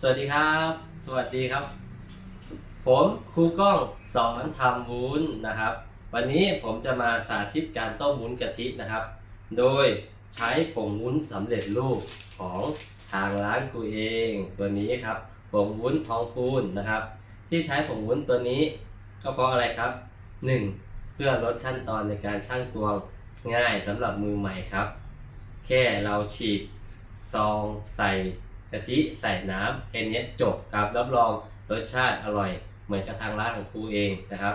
สวัสดีครับ สวัสดีครับ ผมครูก้องสอนทำวุ้นนะครับ วันนี้ผมจะมาสาธิตการต้มวุ้นกะทินะครับ โดยใช้ผงวุ้นสำเร็จรูปของทางร้านครูเองตัวนี้ครับผงวุ้นทองพูนนะครับ ที่ใช้ผงวุ้นตัวนี้ก็เพราะอะไรครับ 1. เพื่อลดขั้นตอนในการชั่งตวงง่ายสำหรับมือใหม่ครับ แค่เราฉีกซองใส่ กะทิใส่น้ำแค่นี้จบครับรับรองรสชาติอร่อย เหมือนกับทางร้านของครูเองนะครับ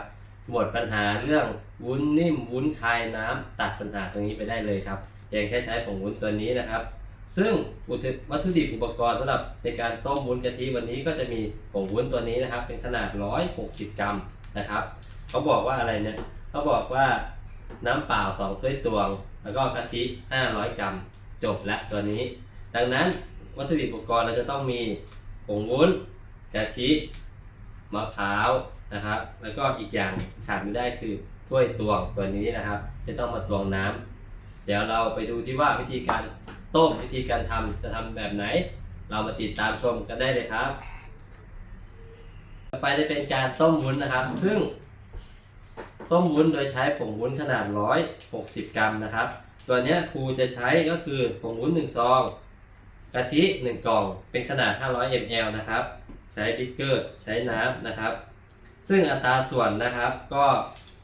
หมดปัญหาเรื่องวุ้นนิ่มวุ้นคายน้ำตัดปัญหาตรงนี้ไปได้เลยครับเพียงแค่ใช้ผงวุ้นตัวนี้นะครับ ซึ่งวัตถุดิบอุปกรณ์สำหรับในการต้มวุ้นกะทิวันนี้ก็จะมีผงวุ้นตัวนี้นะครับ เป็นขนาด 160 กรัมนะครับเขาบอกว่าอะไรเนี่ยเขาบอกว่าน้ำเปล่า 2 ถ้วยตวง แล้วก็กะทิ 500 กรัม จบและตัวนี้ ดังนั้น วัตถุดิบอุปกรณ์เราจะต้องมีผงวุ้นกะทิมะพร้าวนะครับ แล้วก็อีกอย่างขาดไม่ได้คือถ้วยตวงตัวนี้นะครับ จะต้องมาตวงน้ำเดี๋ยวเราไปดูที่ว่าวิธีการต้มวิธีการทำจะทำแบบไหน เรามาติดตามชมกันได้เลยครับ ต่อไปจะเป็นการต้มวุ้นนะครับ ซึ่ง ต้มวุ้นโดยใช้ผงวุ้นขนาด 160 กรัมนะครับ ตัวนี้ครูจะใช้ก็คือผงวุ้น1ซอง กะทิ 1 กล่องเป็นขนาด 500 ml นะครับ ใช้บิ๊กเกอร์ใช้น้ำนะครับ ซึ่งอัตราส่วนนะครับก็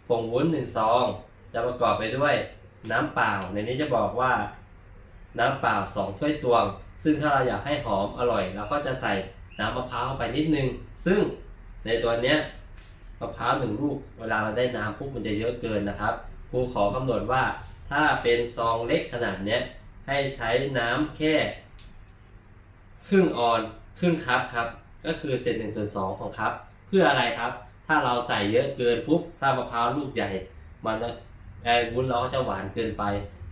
ผงวุ้น1ซอง จะประกอบไปด้วยน้ำเปล่า ในนี้จะบอกว่าน้ำเปล่า 2 ถ้วยตวง ซึ่งถ้าเราอยากให้หอมอร่อยเราก็จะใส่น้ำมะพร้าวเข้าไปนิดนึง ซึ่งในตัวเนี้ยมะพร้าวหนึ่งลูกเวลาเราได้น้ำปุ๊บมันจะเยอะเกินนะครับครูขอกำหนดว่าถ้าเป็นซองเล็กขนาดเนี้ยให้ใช้น้ำแค่ ครึ่งออนครึ่งคัพครับ ก็คือเศษหนึ่งส่วนสองของคัพเพื่ออะไรครับ ถ้าเราใส่เยอะเกินปุ๊บถ้ามะพร้าวลูกใหญ่ มันไอ้วุ้นเราก็จะหวานเกินไป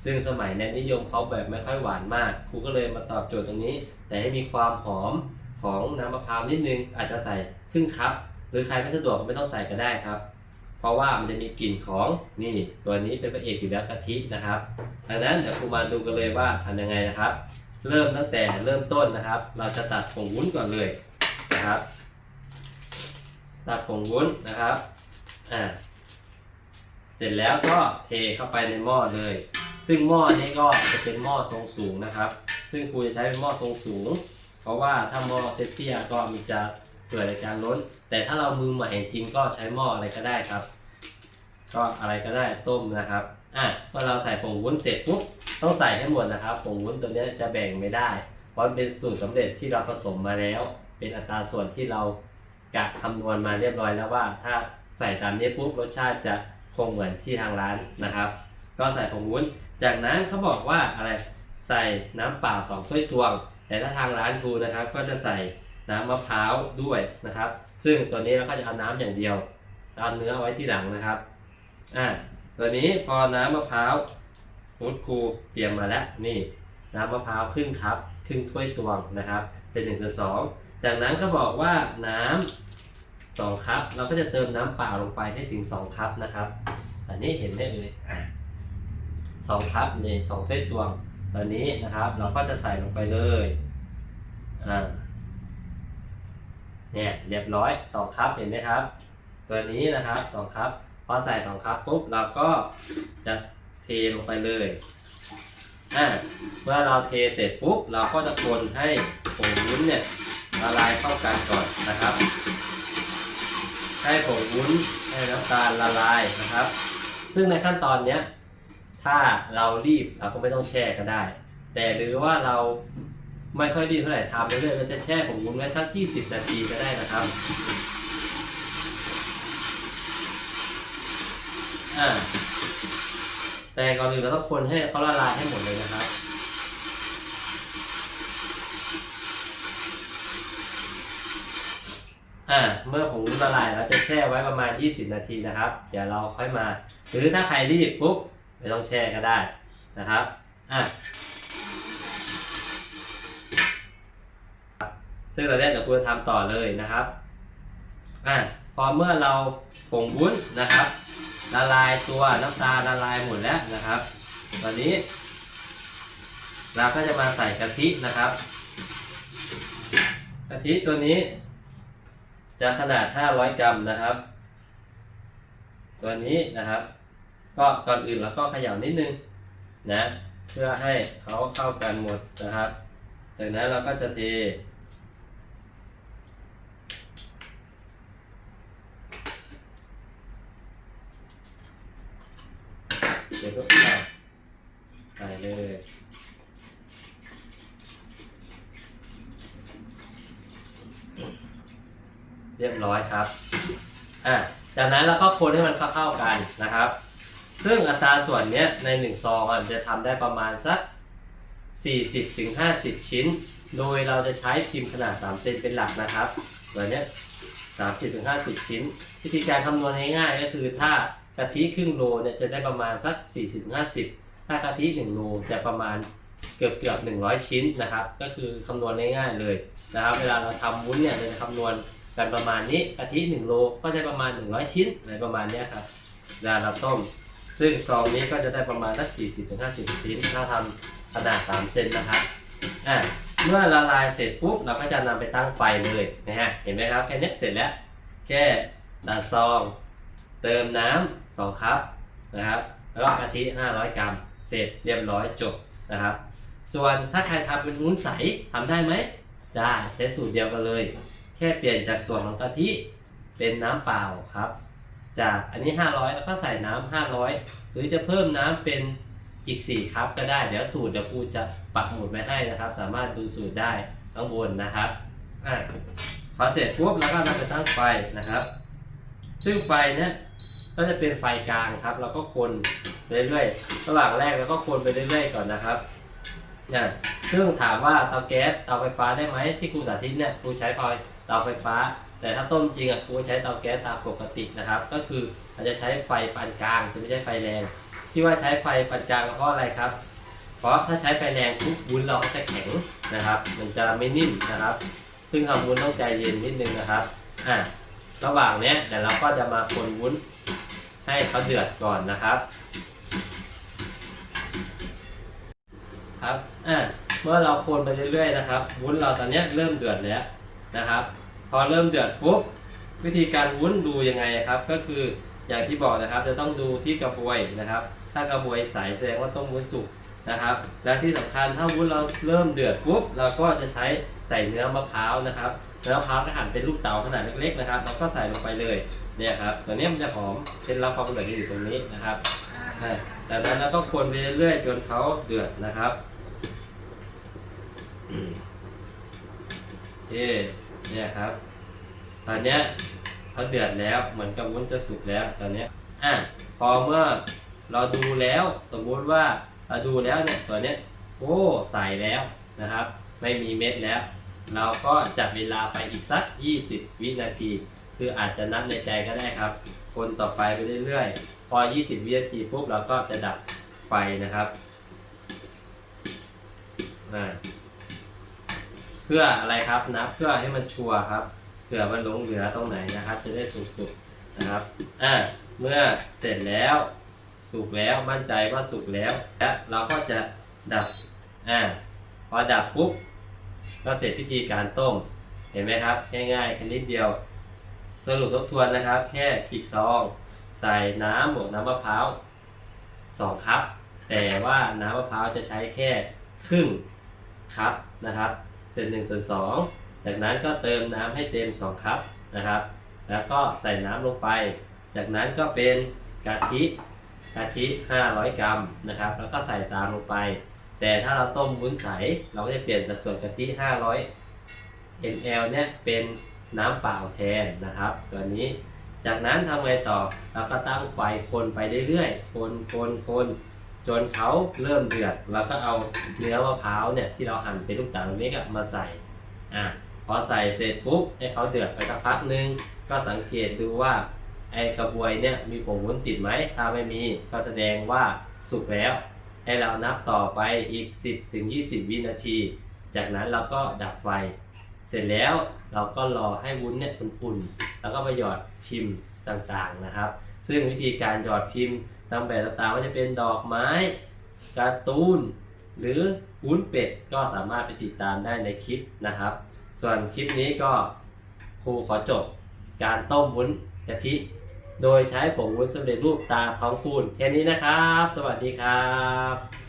ซึ่งสมัยนี้นิยมเขาแบบไม่ค่อยหวานมากครูก็เลยมาตอบโจทย์ตรงนี้ แต่ให้มีความหอมของน้ำมะพร้าวนิดนึงอาจจะใส่ครึ่งคัพหรือใครไม่สะดวกก็ไม่ต้องใส่ก็ได้ครับ เพราะว่ามันจะมีกลิ่นของนี่ตัวนี้เป็นพระเอกอยู่แล้วกะทินะครับดังนั้นเดี๋ยวครูมาดูกันเลยว่าทำยังไงนะครับ เริ่มตั้งแต่เริ่มต้นนะครับ เราจะตัดผงวุ้นก่อนเลยนะครับ ตัดผงวุ้นนะครับอ่าเสร็จแล้วก็เทเข้าไปในหม้อเลย ซึ่งหม้อนี้ก็จะเป็นหม้อทรงสูงนะครับ ซึ่งครูจะใช้เป็นหม้อทรงสูง เพราะว่าถ้าหม้อเตี้ยๆก็มีจะเกิดในการล้น แต่ถ้าเรามือใหม่จริงก็ใช้หม้ออะไรก็ได้ครับ ก็อะไรก็ได้ต้มนะครับ อะเมื่อเราใส่ผงวุ้นเสร็จปุ๊บต้องใส่ให้หมดนะครับผงวุ้นตัวนี้จะแบ่งไม่ได้ เพราะเป็นสูตรสำเร็จที่เราผสมมาแล้ว เป็นอัตราส่วนที่เรากะคำนวณมาเรียบร้อยแล้วว่า ถ้าใส่ตามนี้ปุ๊บรสชาติจะคงเหมือนที่ทางร้านนะครับ ก็ใส่ผงวุ้น จากนั้นเขาบอกว่าอะไรใส่น้ำเปล่าสองถ้วยตวง แต่ถ้าทางร้านครูนะครับ ก็จะใส่น้ำมะพร้าวด้วยนะครับ ซึ่งตัวนี้เราก็จะเอาน้ำอย่างเดียวเอาเนื้อไว้ที่หลังนะครับอ่า ตัวนี้พอน้ำมะพร้าวมุดครูเตรียมมาแล้วนี่น้ำมะพร้าวครึ่งคัพครึ่งถ้วยตวงนะครับเป็นหนึ่งส่วนสองจากนั้นก็บอกว่าน้ำสองคัพเราก็จะเติมน้ำเปล่าลงไปให้ถึงสองคัพนะครับ อันนี้เห็นได้เลยอะสองคัพนี่สองถ้วยตวงตอนนี้นะครับ เราก็จะใส่ลงไปเลยอ่าเนี่ยเรียบร้อยสองคัพเห็นไหมครับ ตัวนี้นะครับสองคัพ พอใส่สองคัพปุ๊บเราก็จะเทลงไปเลยอ่าเมื่อเราเทเสร็จปุ๊บเราก็จะคนให้ผงวุ้นเนี่ยละลายเข้ากันก่อนนะครับ ให้ผงวุ้นให้น้ำตาลละลายนะครับ ซึ่งในขั้นตอนเนี้ยถ้าเรารีบเราก็ไม่ต้องแช่ก็ได้ แต่หรือว่าเราไม่ค่อยรีบเท่าไหร่ทำไปเรื่อยเราจะแช่ผงวุ้นไว้สัก 20 นาทีก็ได้นะครับ อ่าแต่ก่อนอื่นเราต้องคนให้เขาละลายให้หมดเลยนะครับอ่าเมื่อผงละลายเราจะแช่ไว้ประมาณ 20 นาทีนะครับ เดี๋ยวเราค่อยมา หรือถ้าใครรีบปุ๊บไม่ต้องแช่ก็ได้นะครับอะซึ่งเราได้จากครูทำต่อเลยนะครับอะพอเมื่อเราผงวุ้นนะครับ ละลายตัวน้ำตาลละลายหมดแล้วนะครับ ตอนนี้ เราก็จะมาใส่กะทินะครับ กะทิตัวนี้ จะขนาด 500 กรัมนะครับ ตัวนี้นะครับ ก็ก่อนอื่นเราก็เขย่านิดนึงนะ เพื่อให้เขาเข้ากันหมดนะครับ จากนั้นเราก็จะเท เดี๋ยวก็ ใส่เลยเรียบร้อยครับ อะ จากนั้นเราก็คนให้มันเข้าๆกันนะครับ ซึ่งอัตราส่วนเนี้ยใน1ซองอะจะทำได้ประมาณสัก 40-50ถึง50ชิ้น โดยเราจะใช้พิมพ์ขนาด 3 เซนเป็นหลักนะครับตัวเนี้ย30ถึง50 ชิ้น วิธีการคำนวณง่ายๆก็คือถ้ากะทิครึ่งโลเนี่ยจะได้ประมาณสัก 40 ถ้ากะทิ1โลจะประมาณเกือบเกือบ100ชิ้นนะครับ ก็คือคำนวณง่ายๆเลยนะครับ เวลาเราทำวุ้นเนี่ยเราจะคำนวณกันประมาณนี้กะทิ1โลก็ได้ประมาณ 100 ชิ้นอะไรประมาณเนี้ยครับเวลาเราต้ม ซึ่งซองนี้ก็จะได้ประมาณสัก40ถึง50 ชิ้น ถ้าทำขนาด 3 เซนนะครับอะเมื่อละลายเสร็จปุ๊บเราก็จะนำไปตั้งไฟเลยนะฮะเห็นไหมครับแค่นี้เสร็จแล้ว แค่ดัดซอง เติมน้ำ2คัพนะครับแล้วก็กะทิ 500 กรัม เสร็จเรียบร้อยจบนะครับ ส่วนถ้าใครทำเป็นวุ้นใสทำได้ไหมได้ใช้สูตรเดียวกันเลย แค่เปลี่ยนจากส่วนของกะทิเป็นน้ำเปล่าครับ จากอันนี้ 500 แล้วก็ใส่น้ำ500 หรือจะเพิ่มน้ำเป็นอีก 4 ครับก็ได้ เดี๋ยวสูตรเดี๋ยวครูจะปักหมุดไว้ให้นะครับ สามารถดูสูตรได้ข้างบนนะครับอะพอเสร็จปุ๊บแล้วก็นำไปตั้งไฟนะครับ ซึ่งไฟเนี้ยก็จะเป็นไฟกลางครับ แล้วก็คน เรื่อยๆ ระหว่างแรกแล้วก็คนไปเรื่อยๆก่อนนะครับเนี่ยซึ่งถามว่าเตาแก๊สเตาไฟฟ้าได้ไหมที่ครูสาธิตเนี่ยครูใช้ไฟเตาไฟฟ้า แต่ถ้าต้มจริงอะครูใช้เตาแก๊สตามปกตินะครับ ก็คืออาจจะใช้ไฟปานกลางจะไม่ใช่ไฟแรง ที่ว่าใช้ไฟปานกลางเพราะอะไรครับ เพราะถ้าใช้ไฟแรงปุ๊บวุ้นเราก็จะแข็งนะครับ มันจะไม่นิ่มนะครับ ซึ่งทำวุ้นต้องใจเย็นนิดนึงนะครับอะระหว่างเนี้ยเดี๋ยวเราก็จะมาคนวุ้นให้เขาเดือดก่อนนะครับ ครับอะเมื่อเราคนไปเรื่อยๆนะครับวุ้นเราตอนนี้เริ่มเดือดแล้วนะครับ พอเริ่มเดือดปุ๊บวิธีการวุ้นดูยังไงครับ ก็คืออย่างที่บอกนะครับ จะต้องดูที่กระบวยนะครับ ถ้ากระบวยใสแสดงว่าต้มวุ้นสุกนะครับ และที่สำคัญถ้าวุ้นเราเริ่มเดือดปุ๊บเราก็จะใช้ใส่เนื้อมะพร้าวนะครับเนื้อมะพร้าวก็หั่นเป็นลูกเต๋าขนาดเล็กๆนะครับเราก็ใส่ลงไปเลยเนี่ยครับตัวนี้มันจะหอมเคล็ดลับความอร่อยอยู่ตรงนี้นะครับ จากนั้นเราก็คนไปเรื่อยๆจนเขาเดือดนะครับโอเคเนี่ยครับ ตอนเนี้ยเขาเดือดแล้วเหมือนกับวุ้นจะสุกแล้วตอนเนี้ยอะพอเมื่อเราดูแล้วสมมุติว่าเราดูแล้วเนี่ยตัวเนี้ยโอ้ใสแล้วนะครับ ไม่มีเม็ดแล้ว เราก็จับเวลาไปอีกสัก 20 วินาที คืออาจจะนับในใจก็ได้ครับ คนต่อไปไปเรื่อยๆ พอ 20 วินาทีปุ๊บเราก็จะดับไฟนะครับอ่าเพื่ออะไรครับนับเพื่อให้มันชัวร์ครับเผื่อมันหลงเหลือตรงไหนนะครับ จะได้สุกๆนะครับอ่าเมื่อเสร็จแล้วสุกแล้วมั่นใจว่าสุกแล้วและเราก็จะดับอ่าพอดับปุ๊บก็เสร็จพิธีการต้ม เห็นไหมครับ ง่ายๆแค่นิดเดียว สรุปทบทวนนะครับ แค่ฉีกซอง ใส่น้ำบวกน้ำมะพร้าวสองคัพแต่ว่าน้ำมะพร้าวจะใช้แค่ครึ่งคัพนะครับเศษหนึ่งส่วนสองจากนั้นก็เติมน้ำให้เต็ม2ครับนะครับ แล้วก็ใส่น้ำลงไป จากนั้นก็เป็นกะทิกะทิ 500 กรัมนะครับ แล้วก็ใส่ตามลงไป แต่ถ้าเราต้มวุ้นใส เราก็จะเปลี่ยนจากส่วนกะทิ 500 ml เนี่ยเป็น น้ำเปล่าแทนนะครับตัวนี้จากนั้นทำไงต่อเราก็ตั้งไฟคนไปเรื่อยๆ คนคนคนจนเขาเริ่มเดือดเราก็เอาเนื้อมะพร้าวเนี่ยที่เราหั่นเป็นลูกเต๋าเล็กมาใส่อะพอใส่เสร็จปุ๊บให้เขาเดือดไปสักพักนึงก็สังเกตดูว่าไอ้กระบวยเนี่ยมีผงวุ้นติดไหมถ้าไม่มีก็แสดงว่าสุกแล้ว ให้เรานับต่อไปอีก 10ถึง20 วินาที จากนั้นเราก็ดับไฟ เสร็จแล้ว เราก็รอให้วุ้นเนี่ยอุ่นๆแล้วก็มาหยอดพิมพ์ต่างๆนะครับ ซึ่งวิธีการหยอดพิมพ์ตามแบบต่างๆว่าจะเป็นดอกไม้การ์ตูนหรือวุ้นเป็ดก็สามารถไปติดตามได้ในคลิปนะครับ ส่วนคลิปนี้ก็ครูขอจบการต้มวุ้นกะทิโดยใช้ผงวุ้นสำเร็จรูปตาท้องคูณแค่นี้นะครับ สวัสดีครับ